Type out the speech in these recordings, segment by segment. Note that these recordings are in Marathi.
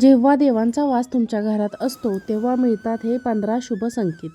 जेव्हा देवांचा वास तुमच्या घरात असतो तेव्हा मिळतात हे पंधरा शुभ संकेत.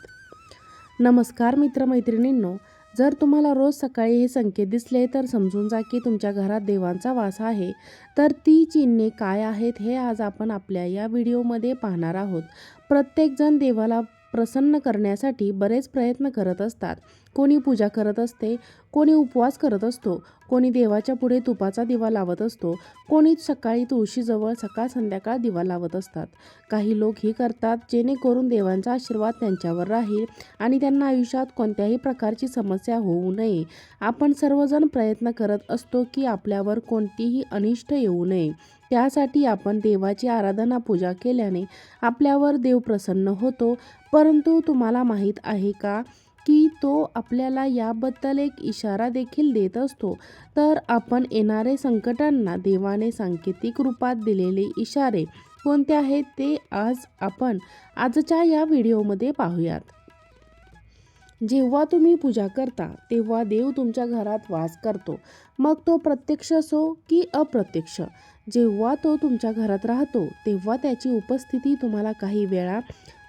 नमस्कार मित्रमैत्रिणींनो जर तुम्हाला रोज सकाळी हे संकेत दिसले तर समजून जा की तुमच्या घरात देवांचा वास आहे. तर ती चिन्हे काय आहेत हे आज आपण आपल्या या व्हिडिओमध्ये पाहणार आहोत. प्रत्येकजण देवाला प्रसन्न करण्यासाठी बरेच प्रयत्न करत असतात. कोणी पूजा करत असते कोणी उपवास करत असतो. कोणी देवाच्या पुढे तुपाचा दिवा लावत असतो कोणी सकाळी तुळशीजवळ सकाळ संध्याकाळ दिवा लावत असतात. काही लोक ही करतात जेणेकरून देवांचा आशीर्वाद त्यांच्यावर राहील आणि त्यांना आयुष्यात कोणत्याही प्रकारची समस्या होऊ नये. आपण सर्वजण प्रयत्न करत असतो की आपल्यावर कोणतीही अनिष्ट येऊ नये. त्यासाठी आपण देवाची आराधना पूजा केल्याने आपल्यावर देव प्रसन्न होतो. परंतु तुम्हाला माहीत आहे का? की तो आपल्याला याबद्दल एक इशारा देखील देत असतो. तर आपण येणारे संकटांना देवाने सांकेतिक रूपात दिलेले इशारे कोणते आहेत ते आज आपण आजच्या या व्हिडिओमध्ये पाहूयात. जेव्हा तुम्ही पूजा करता तेव्हा देव तुमच्या घरात वास करतो. मग तो प्रत्यक्ष असो की अप्रत्यक्ष. जेव्हा तो तुमच्या घरात राहतो तेव्हा त्याची उपस्थिती तुम्हाला काही वेळा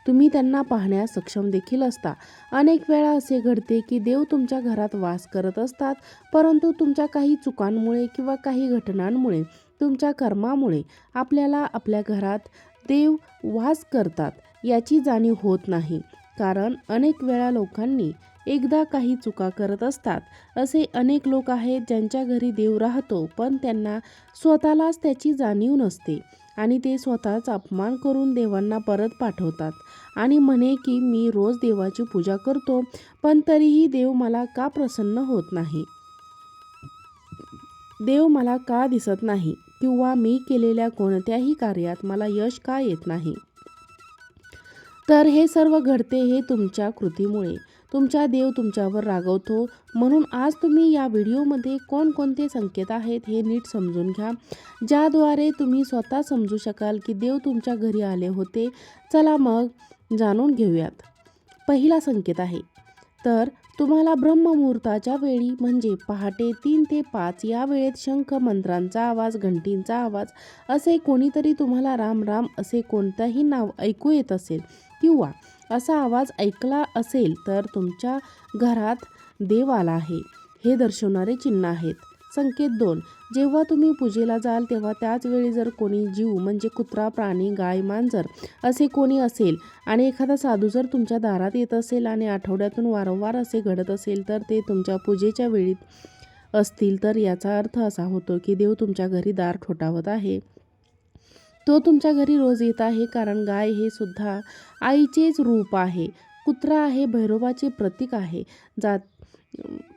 तुम्ही त्यांना पाहण्यास सक्षम देखील असता. अनेक वेळा असे घडते की देव तुमच्या घरात वास करत असतात परंतु तुमच्या काही चुकांमुळे किंवा काही घटनांमुळे तुमच्या कर्मामुळे आपल्याला आपल्या घरात देव वास करतात याची जाणीव होत नाही. कारण अनेक वेळा लोकांनी एकदा काही चुका करत असतात. असे अनेक लोक आहेत ज्यांच्या घरी देव राहतो पण त्यांना स्वतःलाच त्याची जाणीव नसते. आणि ते स्वतःच अपमान करून देवांना परत पाठवतात. आणि म्हणे की मी रोज देवाची पूजा करतो पण तरीही देव मला का प्रसन्न होत नाही? देव मला का दिसत नाही? किंवा मी केलेल्या कोणत्याही कार्यात मला यश का येत नाही? तर हे सर्व घडते हे तुमच्या कृतीमुळे. तुमचा देव तुमच्यावर रागवतो. म्हणून आज तुम्ही या व्हिडिओमध्ये कोणकोणते संकेत आहेत हे नीट समजून घ्या. ज्याद्वारे तुम्ही स्वतः समजू शकाल की देव तुमच्या घरी आले होते. चला मग जाणून घेऊयात. पहिला संकेत आहे. तर तुम्हाला ब्रह्ममुहूर्ताच्या वेळी म्हणजे पहाटे तीन ते पाच या वेळेत शंख मंत्रांचा आवाज घंटींचा आवाज असे कोणीतरी तुम्हाला राम राम असे कोणतंही नाव ऐकू येत असेल किंवा असा आवाज ऐकला असेल तर तुमच्या घरात देव आला आहे. हे दर्शवणारे चिन्ह आहेत. संकेत दोन. जेव्हा तुम्ही पूजेला जाल तेव्हा त्याच वेळी जर कोणी जीव म्हणजे कुत्रा प्राणी गाय मांजर असे कोणी असेल आणि एखादा साधू जर तुमच्या दारात येत असेल आणि आठवड्यातून वारंवार असे घडत असेल तर ते तुमच्या पूजेच्या वेळी असतील तर याचा अर्थ असा होतो की देव तुमच्या घरी दार ठोठावत आहे. तो तुमच्या घरी रोज येत आहे कारण गाय हे सुद्धा आईचेच रूप आहे. कुत्रा आहे भैरोबाचे प्रतीक आहे. जात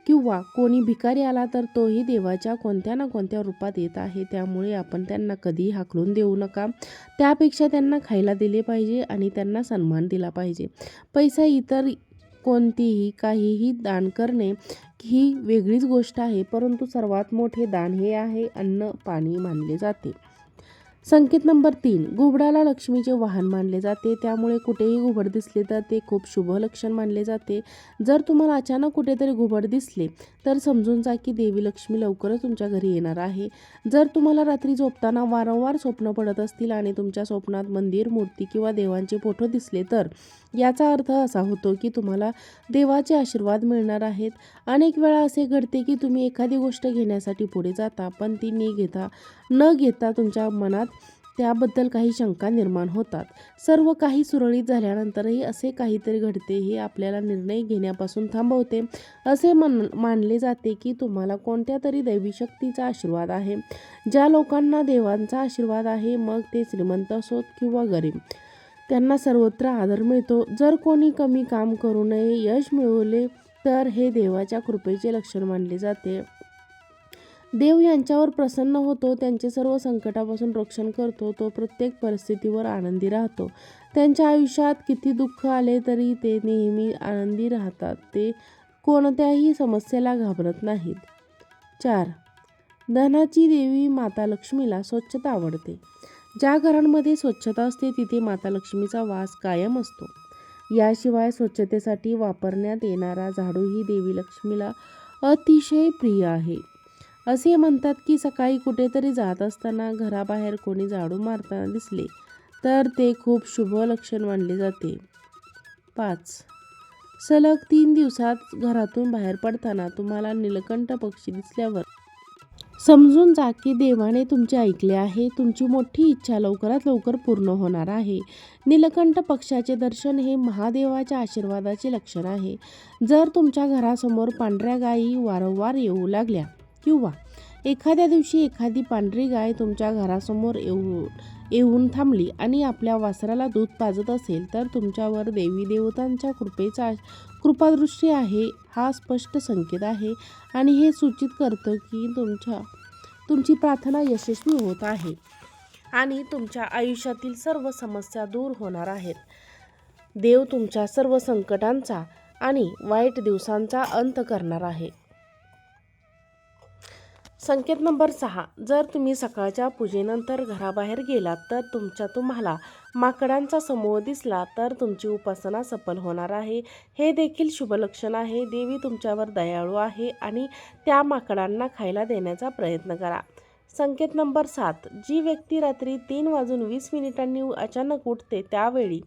किंवा कोणी भिकारी आला तर तोही देवाच्या कोणत्या ना कोणत्या रूपात येत आहे. त्यामुळे आपण त्यांना कधीही हाकलून देऊ नका. त्यापेक्षा त्यांना खायला दिले पाहिजे आणि त्यांना सन्मान दिला पाहिजे. पैसा इतर कोणतीही काहीही दान करणे ही वेगळीच गोष्ट आहे. परंतु सर्वात मोठे दान हे आहे अन्न पाणी मानले जाते. संकेत नंबर तीन घुबडाला लक्ष्मीचे वाहन मानले जाते. त्यामुळे कुठेही घुबड दिसले तर ते खूप शुभ लक्षण मानले जाते. जर तुम्हाला अचानक कुठेतरी घुबड दिसले तर समजून जा की देवी लक्ष्मी लवकरच तुमच्या घरी येणार आहे. जर तुम्हाला रात्री झोपताना वारंवार स्वप्न पडत असतील आणि तुमच्या स्वप्नात मंदिर मूर्ती किंवा देवांचे फोटो दिसले तर याचा अर्थ असा होतो की तुम्हाला देवाचे आशीर्वाद मिळणार आहेत. अनेक वेळा असे घडते की तुम्ही एखादी गोष्ट घेण्यासाठी पुढे जाता पण ती न घेता न घेता तुमच्या मनात त्याबद्दल काही शंका निर्माण होतात. सर्व काही सुरळीत झाल्यानंतरही असे काहीतरी घडते हे आपल्याला निर्णय घेण्यापासून थांबवते. असे मन मानले जाते की तुम्हाला कोणत्या तरी दैवी शक्तीचा आशीर्वाद आहे. ज्या लोकांना देवांचा आशीर्वाद आहे मग ते श्रीमंत असोत किंवा गरीब. त्यांना सर्वत्र आदर मिळतो. जर कोणी कमी काम करू नये यश मिळवले तर हे देवाच्या कृपेचे लक्षण मानले जाते. देव यांच्यावर प्रसन्न होतो त्यांचे सर्व संकटापासून रक्षण करतो तो प्रत्येक परिस्थितीवर आनंदी राहतो. त्यांच्या आयुष्यात किती दुःख आले तरी ते नेहमी आनंदी राहतात ते कोणत्याही समस्येला घाबरत नाहीत. चार धनाची देवी माता लक्ष्मीला स्वच्छता आवडते. ज्या घरांमध्ये स्वच्छता असते तिथे माता लक्ष्मीचा वास कायम असतो. याशिवाय स्वच्छतेसाठी वापरण्यात येणारा झाडूही देवी लक्ष्मीला अतिशय प्रिय आहे. असे म्हणतात की सकाळी कुठेतरी जात असताना घराबाहेर कोणी झाडू मारताना दिसले तर ते खूप शुभ लक्षण मानले जाते. पाच. सलग तीन दिवसात घरातून बाहेर पडताना तुम्हाला नीलकंठ पक्षी दिसल्यावर समजून जा की देवाने तुमचे ऐकले आहे तुमची मोठी इच्छा लवकरात लवकर पूर्ण होणार आहे. नीलकंठ पक्षाचे दर्शन हे महादेवाच्या आशीर्वादाचे लक्षण आहे. जर तुमच्या घरासमोर पांढऱ्या गायी वारंवार येऊ लागल्या किंवा एखाद्या दिवशी एखादी पांढरी गाय तुमच्या घरासमोर येऊ येऊन थांबली आणि आपल्या वासराला दूध पाजत असेल तर तुमच्यावर देवी देवतांच्या कृपेचा कृपादृष्टी आहे हा स्पष्ट संकेत आहे. आणि हे सूचित करतं की तुमच्या तुमची प्रार्थना यशस्वी होत आहे आणि तुमच्या आयुष्यातील सर्व समस्या दूर होणार आहेत. देव तुमच्या सर्व संकटांचा आणि वाईट दिवसांचा अंत करणार आहे. संकेत नंबर सहा. जर तुम्ही सकाळच्या पूजेनंतर घराबाहेर गेलात तर तुमच्या तुम्हाला माकडांचा समूह दिसला तर तुमची उपासना सफल होणार आहे. हे देखील शुभ लक्षण आहे. देवी तुमच्यावर दयाळू आहे आणि त्या माकडांना खायला देण्याचा प्रयत्न करा. संकेत नंबर सात. जी व्यक्ती रात्री तीन वाजून वीस मिनिटांनी अचानक उठते त्यावेळी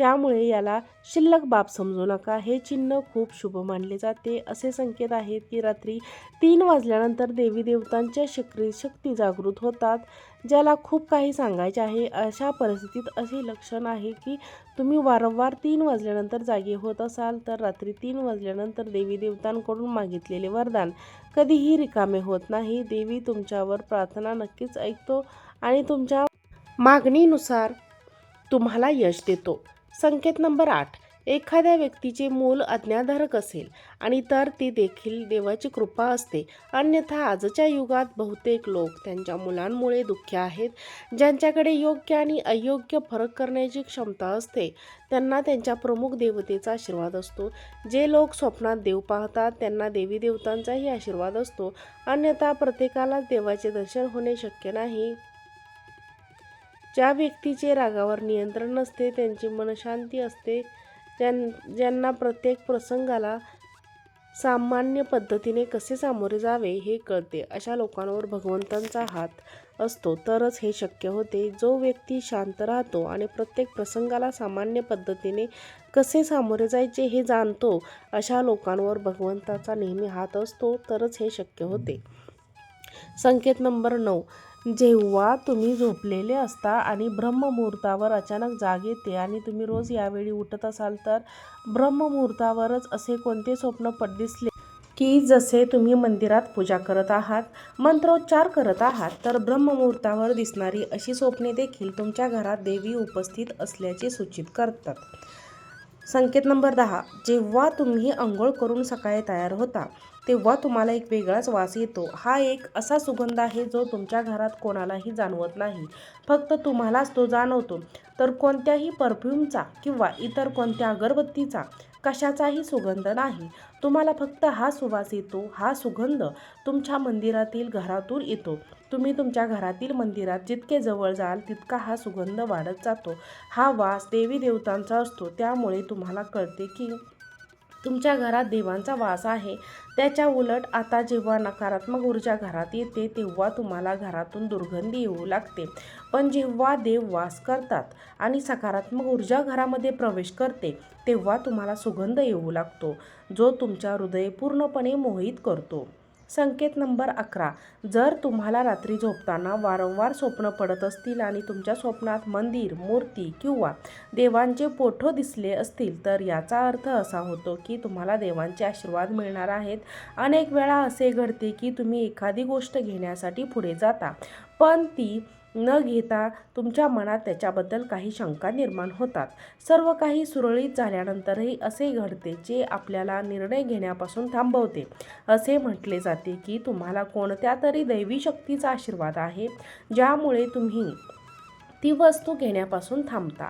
त्यामुळे याला शिल्लक बाब समजू नका. हे चिन्ह खूप शुभ मानले जाते. असे संकेत आहेत की रात्री तीन वाजल्यानंतर देवी देवतांच्या शक्री शक्ती जागृत होतात ज्याला खूप काही सांगायचे आहे. अशा परिस्थितीत असे लक्षण आहे की तुम्ही वारंवार तीन वाजल्यानंतर जागे होत असाल तर रात्री तीन वाजल्यानंतर देवी देवतांकडून मागितलेले वरदान कधीही रिकामे होत नाही. देवी तुमच्यावर प्रार्थना नक्कीच ऐकतो आणि तुमच्या मागणीनुसार तुम्हाला यश देतो. संकेत नंबर आठ एखाद्या व्यक्तीचे मूल आज्ञाधारक असेल आणि तर ती देखील देवाची कृपा असते. अन्यथा आजच्या युगात बहुतेक लोक त्यांच्या मुलांमुळे दुःखी आहेत ज्यांच्याकडे योग्य आणि अयोग्य फरक करण्याची क्षमता असते. त्यांना त्यांच्या प्रमुख देवतेचा आशीर्वाद असतो. जे लोक स्वप्नात देव पाहतात त्यांना देवी देवतांचाही आशीर्वाद असतो. अन्यथा प्रत्येकालाच देवाचे दर्शन होणे शक्य नाही. ज्या व्यक्तीचे रागावर नियंत्रण नसते त्यांची मनशांती असते ज्यां ज्यांना प्रत्येक प्रसंगाला सामान्य पद्धतीने कसे सामोरे जावे हे कळते. अशा लोकांवर भगवंतांचा हात असतो तरच हे शक्य होते. जो व्यक्ती शांत राहतो आणि प्रत्येक प्रसंगाला सामान्य पद्धतीने कसे सामोरे जायचे हे जाणतो अशा लोकांवर भगवंताचा नेहमी हात असतो तरच हे शक्य होते. संकेत नंबर नऊ. जेव्हा तुम्ही झोपलेले असता आणि ब्रह्ममुहूर्तावर अचानक जाग येते आणि तुम्ही रोज यावेळी उठत असाल तर ब्रह्ममुहूर्तावरच असे कोणते स्वप्न पड दिसले? की जसे तुम्ही मंदिरात पूजा करत आहात मंत्रोच्चार करत आहात तर ब्रह्ममुहूर्तावर दिसणारी अशी स्वप्ने देखील तुमच्या घरात देवी उपस्थित असल्याचे सूचित करतात. संकेत नंबर दहा. जेव्हा तुम्ही आंघोळ करून सकाळी तयार होता तेव्हा तुम्हाला एक वेगळाच वास येतो. हा एक असा सुगंध आहे जो तुमच्या घरात कोणालाही जाणवत नाही. फक्त तुम्हालाच तो जाणवतो. तर कोणत्याही परफ्यूमचा किंवा इतर कोणत्या अगरबत्तीचा कशाचाही सुगंध नाही. तुम्हाला फक्त हा सुवास येतो. हा सुगंध तुमच्या मंदिरातील घरातून येतो. तुम्ही तुमच्या घरातील मंदिरात जितके जवळ जाल तितका हा सुगंध वाढत जातो. हा वास देवी देवतांचा असतो. त्यामुळे तुम्हाला कळते की तुमच्या घरात देवांचा वास आहे. त्याच्या उलट आता जेव्हा नकारात्मक ऊर्जा घरात येते तेव्हा तुम्हाला घरातून दुर्गंधी येऊ लागते. पण जेव्हा देव वास करतात आणि सकारात्मक ऊर्जा घरामध्ये प्रवेश करते तेव्हा तुम्हाला सुगंध येऊ लागतो जो तुमच्या हृदय पूर्णपणे मोहित करतो. संकेत नंबर अकरा. जर तुम्हाला रात्री झोपताना वारंवार स्वप्न पडत असतील आणि तुमच्या स्वप्नात मंदिर मूर्ती किंवा देवांचे पोठो दिसले असतील तर याचा अर्थ असा होतो की तुम्हाला देवांचे आशीर्वाद मिळणार आहेत. अनेक वेळा असे घडते की तुम्ही एखादी गोष्ट घेण्यासाठी पुढे जाता पण ती न घेता तुमच्या मनात त्याच्याबद्दल काही शंका निर्माण होतात. सर्व काही सुरळीत झाल्यानंतरही असे घडते जे आपल्याला निर्णय घेण्यापासून थांबवते. असे म्हटले जाते की तुम्हाला कोणत्या तरी दैवी शक्तीचा आशीर्वाद आहे ज्यामुळे तुम्ही ती वस्तू घेण्यापासून थांबता.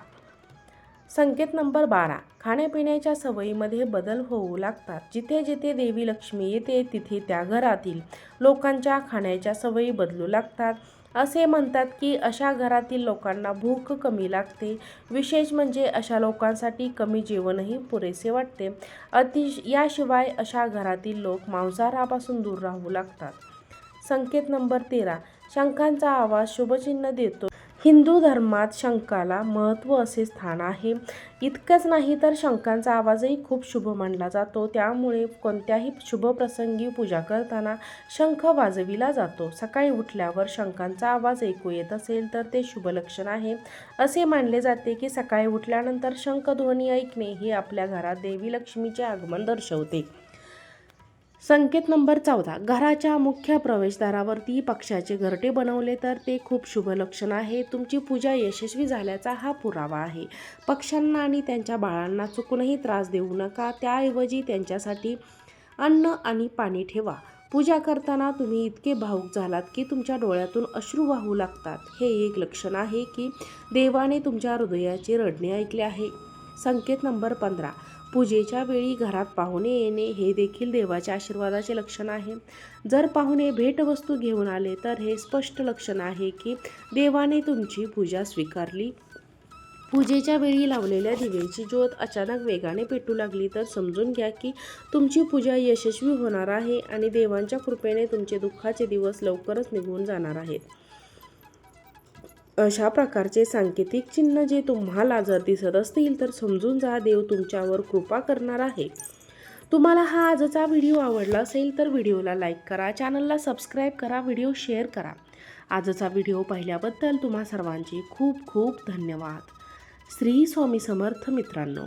संकेत नंबर बारा. खाण्यापिण्याच्या सवयीमध्ये बदल होऊ लागतात. जिथे जिथे देवी लक्ष्मी येते तिथे त्या घरातील लोकांच्या खाण्याच्या सवयी बदलू लागतात. असे म्हणतात की अशा घरातील लोकांना भूक कमी लागते. विशेष म्हणजे अशा लोकांसाठी कमी जेवणही पुरेसे वाटते. अतिश याशिवाय अशा घरातील लोक मांसाहारापासून दूर राहू लागतात. संकेत नंबर तेरा. शंखांचा आवाज शुभचिन्ह देतो. हिंदू धर्मात शंखाला महत्त्व असे स्थान आहे. इतकंच नाही तर शंखांचा आवाजही खूप शुभ मानला जातो. त्यामुळे कोणत्याही शुभप्रसंगी पूजा करताना शंख वाजविला जातो. सकाळी उठल्यावर शंखांचा आवाज ऐकू येत असेल तर ते शुभ लक्षण आहे. असे मानले जाते की सकाळी उठल्यानंतर शंखध्वनी ऐकणे हे आपल्या घरात देवी लक्ष्मीचे आगमन दर्शवते. संकेत नंबर चौदा. घराच्या मुख्य प्रवेशद्वारावरती पक्षाचे घरटे बनवले तर ते खूप शुभ लक्षण आहे. तुमची पूजा यशस्वी झाल्याचा हा पुरावा आहे. पक्ष्यांना आणि त्यांच्या बाळांना चुकूनही त्रास देऊ नका. त्याऐवजी त्यांच्यासाठी अन्न आणि पाणी ठेवा. पूजा करताना तुम्ही इतके भावूक झालात की तुमच्या डोळ्यातून अश्रू वाहू लागतात. हे एक लक्षण आहे की देवाने तुमच्या हृदयाचे रडणे ऐकले आहे. संकेत नंबर पंधरा. पूजेच्या वेळी घरात पाहुणे येणे हे देखील देवाच्या आशीर्वादाचे लक्षण आहे. जर पाहुणे भेटवस्तू घेऊन आले तर हे स्पष्ट लक्षण आहे की देवाने तुमची पूजा स्वीकारली. पूजेच्या वेळी लावलेल्या दिव्याची ज्योत अचानक वेगाने पेटू लागली तर समजून घ्या की तुमची पूजा यशस्वी होणार आहे आणि देवांच्या कृपेने तुमचे दुःखाचे दिवस लवकरच निघून जाणार आहेत. अशा प्रकारचे सांकेतिक चिन्ह जे तुम्हाला जर दिसत असतील तर समजून जा. देव तुमच्यावर कृपा करणार आहे. तुम्हाला हा आजचा व्हिडिओ आवडला असेल तर व्हिडिओला लाईक करा चॅनलला सबस्क्राईब करा व्हिडिओ शेअर करा. आजचा व्हिडिओ पाहिल्याबद्दल तुम्हा सर्वांचे खूप खूप धन्यवाद. श्री स्वामी समर्थ मित्रांनो